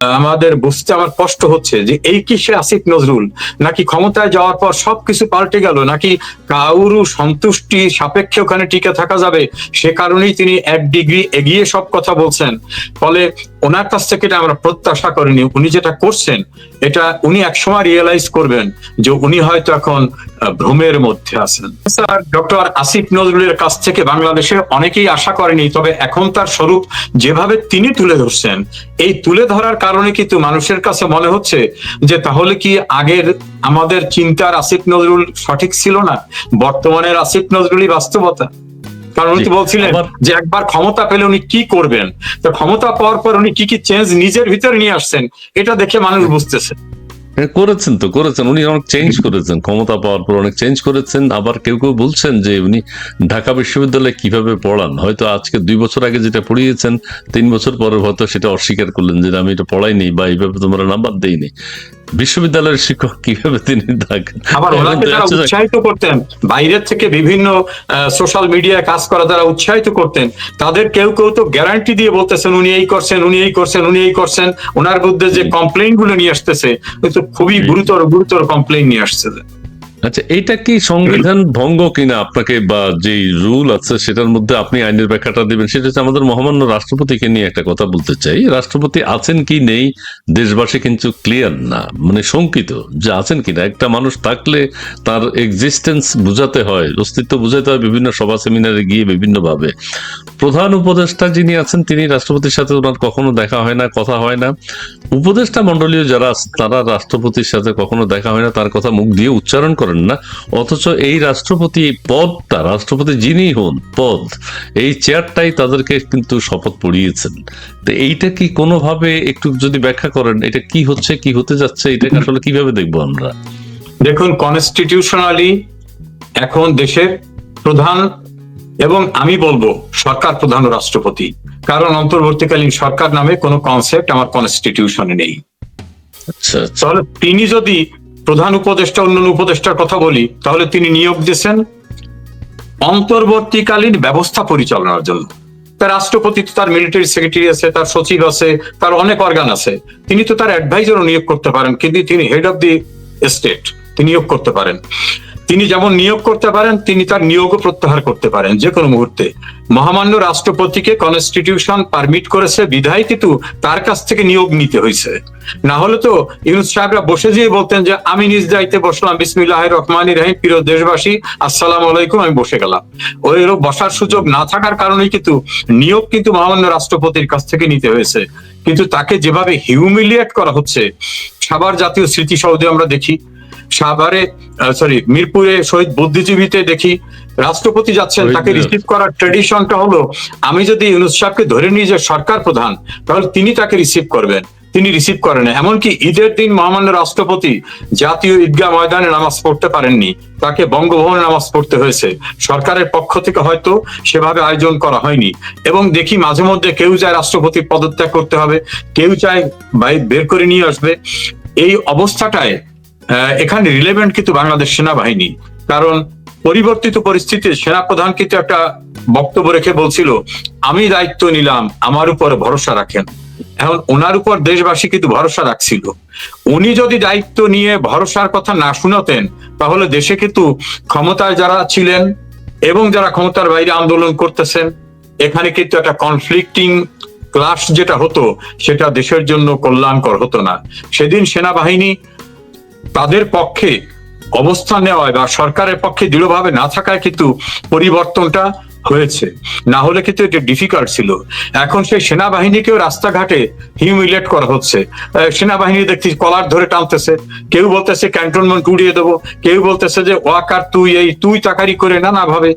আমাদের বুঝতে আমার কষ্ট হচ্ছে যে এই কি সে আসিফ নজরুল? নাকি ক্ষমতায় যাওয়ার পর সবকিছু পাল্টে গেল? নাকি কাউরু সন্তুষ্টি সাপেক্ষে ওখানে টিকে থাকা যাবে? সে কারণেই তিনি এক ডিগ্রি এগিয়ে সব কথা বলছেন। ফলে ওনার কাছ থেকে এটা আমরা প্রত্যাশা করিনি। উনি যেটা করছেন, এটা উনি একসময় রিয়েলাইজ করবেন যে উনি হয়তো এখন ভ্রমের মধ্যে আছেন। স্যার, ডক্টর আসিফ নজরুলের কাছ থেকে বাংলাদেশে অনেকেই আশা করেনি, তবে এখন তার স্বরূপ যেভাবে তিনি তুলে ধরছেন, এই তুলে ধরার কারণে কিন্তু মানুষের কাছে মনে হচ্ছে যে তাহলে কি আগের আমাদের চিন্তার আসিফ নজরুল সঠিক ছিল না? বর্তমানের আসিফ নজরুলই বাস্তবতা। কারণ উনি তো বলছিলেন যে একবার ক্ষমতা পেলে উনি কি করবেন? তো ক্ষমতা পাওয়ার পর উনি কি কি চেঞ্জ নিজের ভিতরে নিয়ে আসছেন এটা দেখে মানুষ বুঝতেছে। করেছেন তো করেছেন। উনি অনেক চেঞ্জ করেছেন। ক্ষমতা পাওয়ার পর অনেক চেঞ্জ করেছেন। আবার কেউ কেউ বলছেন যে উনি ঢাকা বিশ্ববিদ্যালয়ে কীভাবে পড়ান। হয়তো আজকে দুই বছর আগে যেটা পড়িয়েছেন তিন বছর পরে হয়তো সেটা অস্বীকার করলেন যে আমি এটা পড়াইনি বা এইভাবে তোমরা নাম্বার দেইনি বিশ্ববিদ্যালয়ের শিক্ষক কীভাবে তিনি থাকেন? আবার ওনাকে যারা উৎসাহিত করতেন বাইরের থেকে বিভিন্ন সোশ্যাল মিডিয়ায় কাজ করা যারা উৎসাহিত করতেন তাদের কেউ কেউ তো গ্যারান্টি দিয়ে বলতেছেন উনি এই করছেন উনি এই করছেন উনি এই করছেন। ওনার বিরুদ্ধে যে কমপ্লেইনগুলো নিয়ে আসতেছে কিন্তু খুবই গুরুতর গুরুতর কমপ্লেন নিয়ে আসছে আচ্ছা এটা কি সংবিধান ভঙ্গ কিনা আপনাকে বা যে রুল আছে সেটার মধ্যে আপনি আইনের ব্যাখ্যাটা দিবেন? সেটা হচ্ছে আমাদের মহামান্য রাষ্ট্রপতিকে নিয়ে একটা কথা বলতে চাই। রাষ্ট্রপতি আছেন কি নেই দেশবাসী কিন্তু ক্লিয়ার না মানে শঙ্কিত যে আছেন কিনা একটা মানুষ থাকলে তার এক্সিস্টেন্স বুঝাতে হয়, অস্তিত্ব বুঝাতে হয় বিভিন্ন সভা সেমিনারে গিয়ে বিভিন্ন ভাবে প্রধান উপদেষ্টা যিনি আছেন, তিনি রাষ্ট্রপতির সাথে ওনার কখনো দেখা হয় না, কথা হয় না। উপদেষ্টা মন্ডলীয় যারা তারা রাষ্ট্রপতির সাথে কখনো দেখা হয় না, তার কথা মুখ দিয়ে উচ্চারণ করেন না অথচ এই রাষ্ট্রপতি পদটা রাষ্ট্রপতি যিনি হন পদ এই চেয়ারটাই তাদেরকে কিন্তু শপথ পড়িয়েছেন। তো এইটা কি কোনোভাবে একটু যদি ব্যাখ্যা করেন এটা কি হচ্ছে কি হতে যাচ্ছে এটাকে আসলে কীভাবে দেখব আমরা? দেখুন কনস্টিটিউশনালি এখন দেশের প্রধান এবং আমি বলব সরকার প্রধান রাষ্ট্রপতি কারণ অন্তর্বর্তীকালীন সরকার নামে কোনো কনসেপ্ট আমার কনস্টিটিউশনে নেই। আচ্ছা আচ্ছা। তাহলে তিনি যদি প্রধান উপদেষ্টা, অন্যান্য উপদেষ্টার কথা বলি, তাহলে তিনি নিয়োগ দিয়েছেন অন্তর্বর্তীকালীন ব্যবস্থা পরিচালনার জন্য। তার রাষ্ট্রপতি তো তার মিলিটারি সেক্রেটারি আছে, তার সচিব আছে, তার অনেক অর্গান আছে। তিনি তো তার অ্যাডভাইজারও নিয়োগ করতে পারেন, কিন্তু তিনি হেড অফ দি স্টেট তিনি নিয়োগ করতে পারেন। তিনি যেমন নিয়োগ করতে পারেন, তিনি তার নিয়োগও প্রত্যাহার করতে পারেন যে কোনো মুহূর্তে। মহামান্য রাষ্ট্রপতিকে কনস্টিটিউশন পারমিট করেছে, বিধায় কিন্তু তার কাছ থেকে নিয়োগ নিতে হয়েছে। না হলে তো ইউনুস সাহেবরা বসে যেয়ে বলতেন যে, আমি নিজ দায়িত্বে বসলাম বিসমিল্লাহ রহমান রাহিম, প্রিয় দেশবাসী, আসসালাম আলাইকুম, আমি বসে গেলাম। ওই বসার সুযোগ না থাকার কারণে কিন্তু নিয়োগ কিন্তু মহামান্য রাষ্ট্রপতির কাছ থেকে নিতে হয়েছে। কিন্তু তাকে যেভাবে হিউমিলিয়েট করা হচ্ছে, সাবার জাতীয় স্মৃতিসৌধে আমরা দেখি। সাভারে সরি মিরপুরে শহীদ বুদ্ধিজীবীতে দেখি রাষ্ট্রপতি যাচ্ছেন তাকে রিসিভ করার ট্রেডিশনটা হলো আমি যদি ইউনুস সাহেবকে ধরে নিই যে সরকার প্রধান তাহলে তিনি তাকে রিসিভ করবেন। তিনি রিসিভ করেন এমনকি ঈদের দিন মহামান্য রাষ্ট্রপতি জাতীয় ঈদগাহ ময়দানে নামাজ পড়তে পারেননি। তাকে বঙ্গভবনে নামাজ পড়তে হয়েছে। সরকারের পক্ষ থেকে হয়তো সেভাবে আয়োজন করা হয়নি। এবং দেখি মাঝে মধ্যে কেউ চায় রাষ্ট্রপতি পদত্যাগ করতে হবে কেউ চায় বাইক বের করে নিয়ে আসবে। এই অবস্থাটায় এখানে রিলেভেন্ট কিন্তু বাংলাদেশ সেনাবাহিনী। কারণ পরিবর্তিত পরিস্থিতিতে সেনাপ্রধান কিন্তু একটা বক্তব্য রেখে বলছিল, আমি দায়িত্ব নিলাম, আমার উপর ভরসা রাখেন। এখন ওনার উপর দেশবাসী কিন্তু ভরসা রাখছিল। উনি যদি দায়িত্ব নিয়ে ভরসার কথা না শুনাতেন, তাহলে দেশে কিন্তু ক্ষমতায় যারা ছিলেন এবং যারা ক্ষমতার বাইরে আন্দোলন করতেছেন, এখানে কিন্তু একটা কনফ্লিক্টিং ক্লাস যেটা হতো, সেটা দেশের জন্য কল্যাণকর হতো না। সেদিন সেনাবাহিনী তাদের পক্ষে অবস্থান নেওয়ায় বা সরকারের পক্ষে দৃঢ়ভাবে না থাকায় কিন্তু পরিবর্তনটা হয়েছে। না হলে কিন্তু এটা ডিফিকাল্ট ছিল। এখন সেই সেনাবাহিনীকেও রাস্তাঘাটে হিউমিলেট করা হচ্ছে। সেনাবাহিনী দেখছি কলার ধরে টানতেছে। কেউ বলতেছে ক্যান্টনমেন্ট উড়িয়ে দেবো। কেউ বলতেছে যে, ওয়াকার, তুই এই, তুই তাকারি করে নানা ভাবে।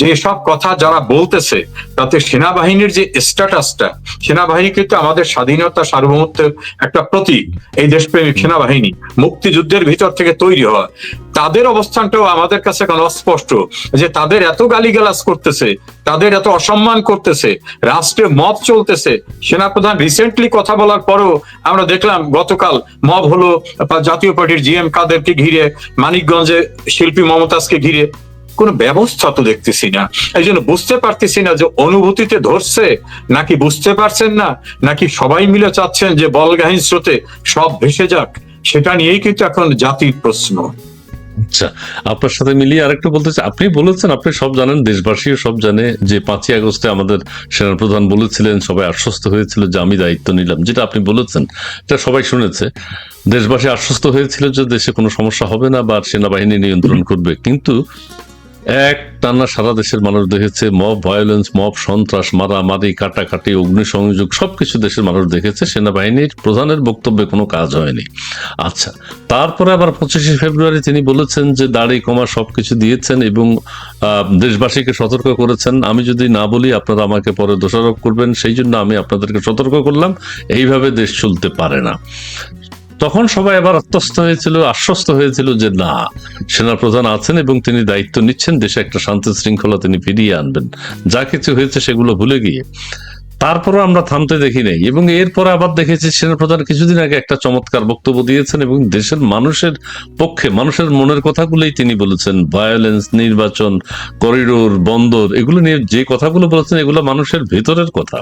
যে সব কথা যারা বলতেছে, তাতে সেনাবাহিনীর যে স্ট্যাটাসটা সেনাবাহিনী কিন্তু আমাদের স্বাধীনতা সার্বভৌমত্বের একটা প্রতীক, এই দেশপ্রেমিক সেনাবাহিনী, মুক্তিযুদ্ধের ভিতর থেকে তৈরি হওয়া। তাদের অবস্থানটাও আমাদের কাছে এখন অস্পষ্ট? যে তাদের এত গালিগালাজ করতেছে, তাদের এত অসম্মান করতেছে, রাষ্ট্রে মব চলতেছে। সেনাপ্রধান রিসেন্টলি কথা বলার পরও আমরা দেখলাম গতকাল মব হলো জাতীয় পার্টির জি এম কাদেরকে ঘিরে মানিকগঞ্জে শিল্পী মমতাজকে ঘিরে। কোনো ব্যবস্থা তো দেখতেছি না। এই জন্য বুঝতে পারতেছি না যে অনুভূতিতে ধরছে, নাকি বুঝতে পারছেন না, নাকি সবাই মিলে চাচ্ছেন যে বলগাহীন স্রোতে সব ভেসে যাক, সেটা নিয়েই কিন্তু এখন জাতির প্রশ্ন। আচ্ছা আপনার সাথে মিলিয়ে আরেকটু বলতে চাই। আপনি বলেছেন, আপনি সব জানেন দেশবাসীও সব জানে যে পাঁচই আগস্টে আমাদের সেনাপ্রধান বলেছিলেন, সবাই আশ্বস্ত হয়েছিল যে আমি দায়িত্ব নিলাম। যেটা আপনি বলেছেন, এটা সবাই শুনেছে। দেশবাসী আশ্বস্ত হয়েছিল যে দেশে কোনো সমস্যা হবে না বা সেনাবাহিনী নিয়ন্ত্রণ করবে। কিন্তু এক টানা সারা দেশের মানুষ দেখেছে মব ভায়োলেন্স মব সন্ত্রাস, মারামারি, কাটাকাটি, অগ্নিসংযোগ, সবকিছু দেশের মানুষ দেখেছে, সেনাবাহিনীর প্রধানের বক্তব্যে কোনো কাজ হয়নি। আচ্ছা তারপরে আবার পঁচিশে ফেব্রুয়ারি তিনি বলেছেন যে, দাড়ি, কমা সবকিছু দিয়েছেন এবং দেশবাসীকে সতর্ক করেছেন। আমি যদি না বলি, আপনারা আমাকে পরে দোষারোপ করবেন, সেই জন্য আমি আপনাদেরকে সতর্ক করলাম। এইভাবে দেশ চলতে পারে না। তখন সবাই আবার আত্মস্থ হয়েছিল, আশ্বস্ত হয়েছিল যে না, সেনাপ্রধান আছেন এবং তিনি দায়িত্ব নিচ্ছেন, দেশে একটা শান্তি শৃঙ্খলা তিনি ফিরিয়ে আনবেন। যা কিছু হয়েছে সেগুলো ভুলে গিয়ে। তারপরও আমরা থামতে দেখি নাই। এবং এরপরে আবার দেখেছি সেনাপ্রধান কিছুদিন আগে একটা চমৎকার বক্তব্য দিয়েছেন এবং দেশের মানুষের পক্ষে, মানুষের মনের কথাগুলোই তিনি বলেছেন। ভায়োলেন্স নির্বাচন করিডোর বন্দর, এগুলো নিয়ে যে কথাগুলো বলেছেন, এগুলো মানুষের ভেতরের কথা।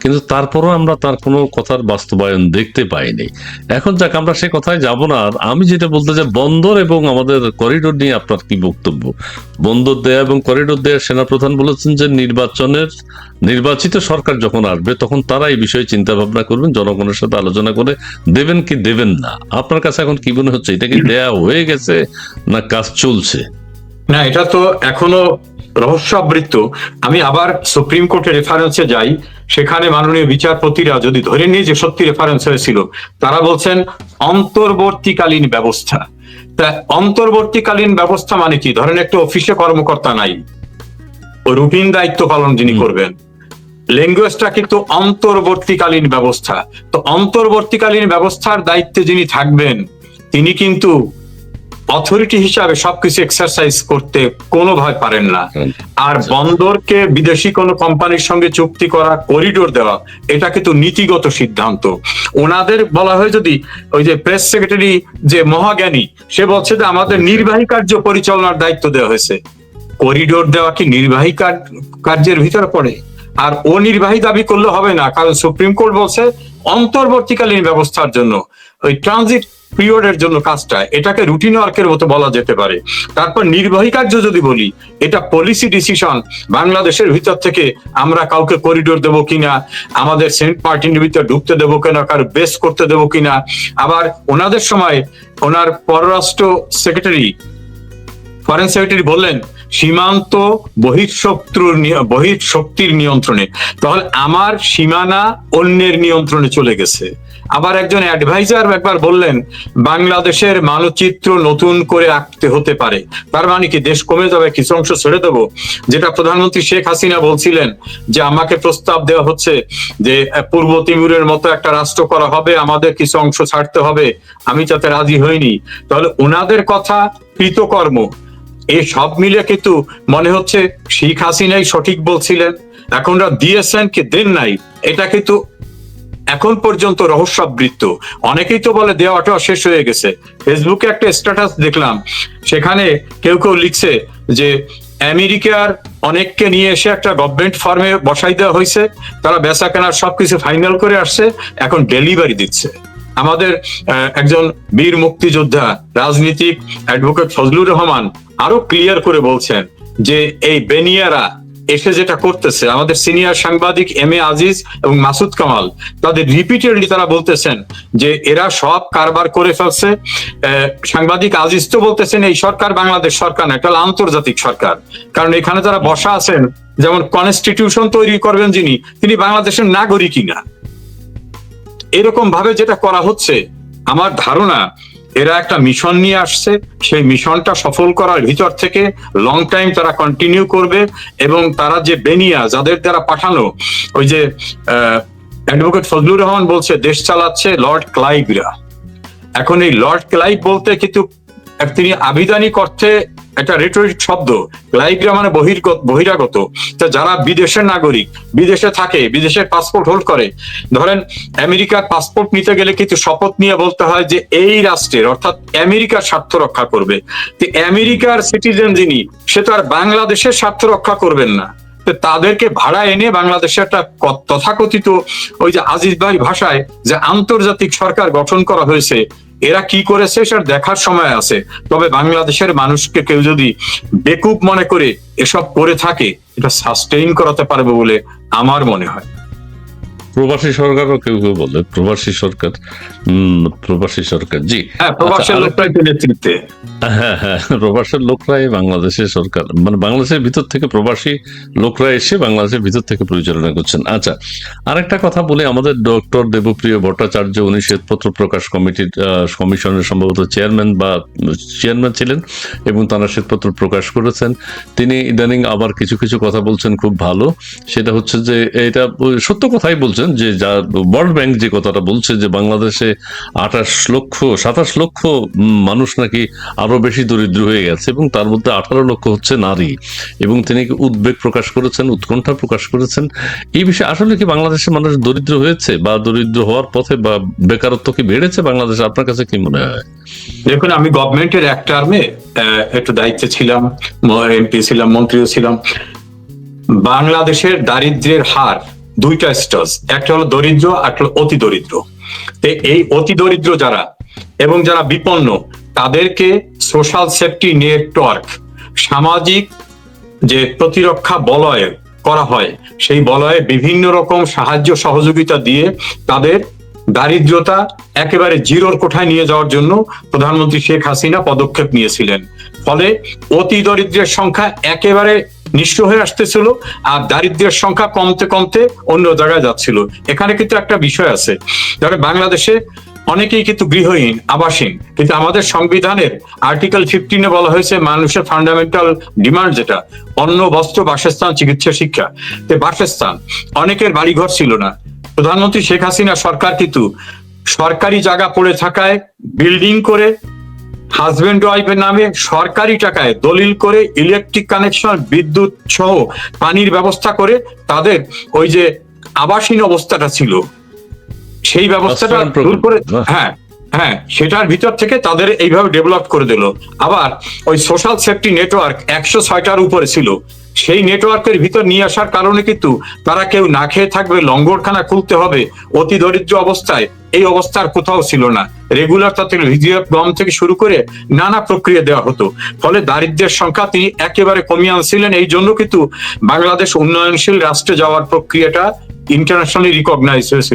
কিন্তু তারপরও আমরা তার কোনো কথার বাস্তবায়ন দেখতে পাইনি। এখন যাক, আমরা সে কথায় যাব না। আর আমি যেটা বলতে চাই, বন্দর এবং আমাদের করিডোর নিয়ে আপনার কি বক্তব্য? বন্দর দেয়া এবং করিডোর দেয়া সেনাপ্রধান বলেছেন যে নির্বাচনের, নির্বাচিত সরকার যখন আসবে তখন তারা এই বিষয়ে চিন্তা ভাবনা করবেন জনগণের সাথে আলোচনা করে দেবেন কি দেবেন না। আপনার কাছে এখন কি মনে হচ্ছে এটা কি দেয়া হয়ে গেছে না কাজ চলছে? না এটা তো এখনও রহস্যাবৃত্ত আমি আবার সুপ্রিম কোর্টের রেফারেন্সে যাই সেখানে মাননীয় বিচারপতিরা যদি ধরে নিয়ে যে সত্যি রেফারেন্স হয়েছিল তারা বলছেন অন্তর্বর্তীকালীন ব্যবস্থা। তা অন্তর্বর্তীকালীন ব্যবস্থা মানে কি? ধরেন একটা অফিসে কর্মকর্তা নাই রুটিন দায়িত্ব পালন যিনি করবেন ল্যাঙ্গুয়েজটা কিন্তু অন্তর্বর্তীকালীন ব্যবস্থা। তো অন্তর্বর্তীকালীন ব্যবস্থার দায়িত্বে যিনি থাকবেন তিনি কিন্তু অথরিটি হিসাবে সবকিছু এক্সারসাইজ করতে কোনোভাবে পারেন না। আর বন্দরকে বিদেশি কোনো কোম্পানির সঙ্গে চুক্তি করা করিডোর দেওয়া এটা কিন্তু নীতিগত সিদ্ধান্ত। ওনাদের বলা হয় যদি ওই যে প্রেস সেক্রেটারি যে মহাজ্ঞানী সে বলছে যে আমাদের নির্বাহী কার্য পরিচালনার দায়িত্ব দেওয়া হয়েছে। করিডোর দেওয়া কি নির্বাহী কার্যের ভিতরে পড়ে? আর ও নির্বাহী দাবি করলে হবে না, কারণ সুপ্রিম কোর্ট বলছে অন্তর্বর্তীকালীন ব্যবস্থার জন্য, ওই ট্রানজিট পিরিয়ডের জন্য কাজটা, এটাকে রুটিন ওয়ার্কের মতো বলা যেতে পারে। তারপর নির্বাহী কার্য যদি বলি, এটা পলিসি ডিসিশন বাংলাদেশের ভিতর থেকে আমরা কাউকে করিডোর দেবো কিনা, আমাদের সেন্ট মার্টিনের ভিতরে ঢুকতে দেবো কিনা, কারও বেস করতে দেবো কিনা, আবার ওনাদের সময় ওনার পররাষ্ট্র সেক্রেটারি ফরেন সেক্রেটারি বললেন সীমান্ত বহিঃশত্রুর বহিঃশক্তির নিয়ন্ত্রণে। তাহলে আমার সীমানা অন্যের নিয়ন্ত্রণে চলে গেছে। আবার একজন অ্যাডভাইজার একবার বললেন, বাংলাদেশের মানচিত্র নতুন করে আঁকতে হতে পারে। তার মানে কি, দেশ কমে যাবে, কিছু অংশ ছেড়ে দেবো? যেটা প্রধানমন্ত্রী শেখ হাসিনা বলছিলেন, যে আমাকে প্রস্তাব দেওয়া হচ্ছে যে পূর্ব তিমুরের মতো একটা রাষ্ট্র করা হবে, আমাদের কিছু অংশ ছাড়তে হবে। আমি তাতে রাজি হইনি। তাহলে ওনাদের কথা কৃতকর্ম। এই সব মিলে কিন্তু মনে হচ্ছে শেখ হাসিনাই সঠিক বলছিলেন। এখনরা দিয়েছেন কি দেন নাই। এটা কিন্তু এখন পর্যন্ত রহস্যাবৃত্ত। অনেকেই তো বলে দেওয়াটা শেষ হয়ে গেছে। ফেসবুকে একটা স্ট্যাটাস দেখলাম। সেখানে কেউ কেউ লিখছে যে, আমেরিকার অনেককে নিয়ে এসে একটা গভর্নমেন্ট ফার্মে বসাই দেওয়া হয়েছে। তারা বেচা কেনার সবকিছু ফাইনাল করে আসছে। এখন ডেলিভারি দিচ্ছে। আমাদের একজন বীর মুক্তিযোদ্ধা, রাজনীতিক অ্যাডভোকেট ফজলুর রহমান আরও ক্লিয়ার করে বলছেন যে এই বেনিয়ারা এসে যেটা করতেছে, আমাদের সিনিয়র সাংবাদিক এম এ আজিজ এবং মাসুদ কামাল, তাদের রিপিটেডলি তারা বলতেছেন যে এরা সব কারবার করে ফেলছে। সাংবাদিক আজিজ তো বলতেছেন, এই সরকার বাংলাদেশ সরকার না, এটা আন্তর্জাতিক সরকার। কারণ এখানে যারা বসা আছেন, যেমন কনস্টিটিউশন তৈরি করবেন যিনি, তিনি বাংলাদেশের নাগরিকই না। এরকম ভাবে যেটা করা হচ্ছে, আমার ধারণা এরা একটা মিশন নিয়ে আসছে। সেই মিশনটা সফল করার ভিতর থেকে লং টাইম তারা কন্টিনিউ করবে এবং তারা যে বেনিয়া যাদের দ্বারা পাঠানো, ওই যে অ্যাডভোকেট ফজলুর রহমান বলছে, দেশ চালাচ্ছে লর্ড ক্লাইভরা। এখন এই লর্ড ক্লাইভ বলতে কিন্তু তিনি আবিধানিক অর্থে একটা রেটরিক শব্দ। গ্লাইগ্রা মানে বহির্গত বহিরাগত। তো যারা বিদেশের নাগরিক, বিদেশে থাকে বিদেশের পাসপোর্ট হোল্ড করে, ধরেন আমেরিকার পাসপোর্ট নিতে গেলে কিন্তু শপথ নিয়ে বলতে হয় যে এই রাষ্ট্রের, অর্থাৎ আমেরিকার স্বার্থ রক্ষা করবে। তো আমেরিকার সিটিজেন যিনি, সে তো আর বাংলাদেশের স্বার্থ রক্ষা করবেন না। তাদেরকে ভাড়া এনে বাংলাদেশে একটা তথাকথিত ওই যে আজিজ ভাই ভাষায় যে আন্তর্জাতিক সরকার গঠন করা হয়েছে এরা কি করেছে সেটা দেখার সময় আছে। তবে বাংলাদেশের মানুষকে কেউ যদি বেকুব মনে করে এসব করে থাকে, এটা সাস্টেইন করাতে পারবে বলে আমার মনে হয়। প্রবাসী সরকারও কেউ কেউ বলে প্রবাসী সরকার প্রবাসী সরকার জি। হ্যাঁ প্রবাসের আচ্ছা, নেতৃত্বে। হ্যাঁ হ্যাঁ প্রবাসের লোকরাই বাংলাদেশের সরকার মানে বাংলাদেশের ভিতর থেকে প্রবাসী লোকরা এসে বাংলাদেশের ভিতর থেকে পরিচালনা করছেন। আচ্ছা আরেকটা কথা বলে আমাদের ডক্টর দেবপ্রিয় ভট্টাচার্য উনি শ্বেতপত্র প্রকাশ কমিটির কমিশনের সম্ভবত চেয়ারম্যান বা চেয়ারম্যান ছিলেন এবং তারা শ্বেতপত্র প্রকাশ করেছেন। তিনি ইদানিং আবার কিছু কিছু কথা বলছেন খুব ভালো। সেটা হচ্ছে যে এটা সত্য কথাই বলছেন যে যা ওয়ার্ল্ড ব্যাংক যে কথাটা বলছে যে বাংলাদেশে আঠাশ লক্ষ, সাতাশ লক্ষ মানুষ নাকি আরও বেশি দরিদ্র হয়ে গেছে এবং তার মধ্যে আঠারো লক্ষ হচ্ছে নারী এবং তিনি উদ্বেগ প্রকাশ করেছেন, উৎকণ্ঠা প্রকাশ করেছেন। এই বিষয়ে আসলে কি বাংলাদেশের মানুষ দরিদ্র হয়েছে বা দরিদ্র হওয়ার পথে বা বেকারত্ব কি বেড়েছে বাংলাদেশে? আপনার কাছে কি মনে হয়? দেখুন, আমি গভর্নমেন্টের এক টার্মে একটু দায়িত্বে ছিলাম এমপি ছিলাম, মন্ত্রীও ছিলাম। বাংলাদেশের দারিদ্র্যের হার দুইটা স্টেজ একটা হলো দরিদ্র একটা হলো অতি দরিদ্র। এই অতি দরিদ্র যারা এবং যারা বিপন্ন, তাদেরকে সোশ্যাল সেফটি নেটওয়ার্ক সামাজিক যে প্রতিরক্ষা বলয় করা হয়, সেই বলয়ে বিভিন্ন রকম সাহায্য, সহযোগিতা দিয়ে তাদের দারিদ্রতা একেবারে জিরোর কোঠায় নিয়ে যাওয়ার জন্য প্রধানমন্ত্রী শেখ হাসিনা পদক্ষেপ নিয়েছিলেন। ফলে অতি দরিদ্রের সংখ্যা একেবারে নিঃস্ব হয়ে আসতেছিল আর দারিদ্র্যের সংখ্যা কমতে কমতে অন্য জায়গায় যাচ্ছিল। এখানে কিন্তু একটা বিষয় আছে। ধরে বাংলাদেশে অনেকেই কিন্তু গৃহহীন আবাসহীন কিন্তু আমাদের সংবিধানের আর্টিকেল ফিফটিনে বলা হয়েছে, মানুষের ফান্ডামেন্টাল ডিমান্ড যেটা, অন্ন, বস্ত্র, বাসস্থান, চিকিৎসা, শিক্ষা। তো বাসস্থান, অনেকের বাড়িঘর ছিল না। প্রধানমন্ত্রী শেখ হাসিনা সরকার কিন্তু সরকারি জায়গা পড়ে থাকায় বিল্ডিং করে হাজবেন্ড ওয়াইফের নামে সরকারি টাকায় দলিল করে ইলেকট্রিক কানেকশন বিদ্যুৎ সহ পানির ব্যবস্থা করে তাদের ওই যে আবাসীন অবস্থাটা ছিল। সেই ব্যবস্থাটা দূর করে হ্যাঁ হ্যাঁ সেটার ভিতর থেকে তাদের এইভাবে ডেভেলপ করে দিল। আবার ওই সোশ্যাল সেফটি নেটওয়ার্ক একশো ছয়টার উপরে ছিল। সেই নেটওয়ার্কের ভিতর নিয়ে আসার কারণে কিন্তু তারা কেউ না খেয়ে থাকবে লঙ্গরখানা খুলতে হবে অতি দরিদ্র অবস্থায়। এই অবস্থার কোথাও ছিল না। রেগুলার তাতে রিজিয়ার থেকে শুরু করে নানা প্রক্রিয়া দেওয়া হতো। ফলে দারিদ্রের সংখ্যা তিনি একেবারে কমিয়ে আনছিলেন। এই জন্য কিন্তু বাংলাদেশ উন্নয়নশীল রাষ্ট্রে যাওয়ার প্রক্রিয়াটা ইন্টারন্যাশনালি রিকগনাইজ হয়েছিল।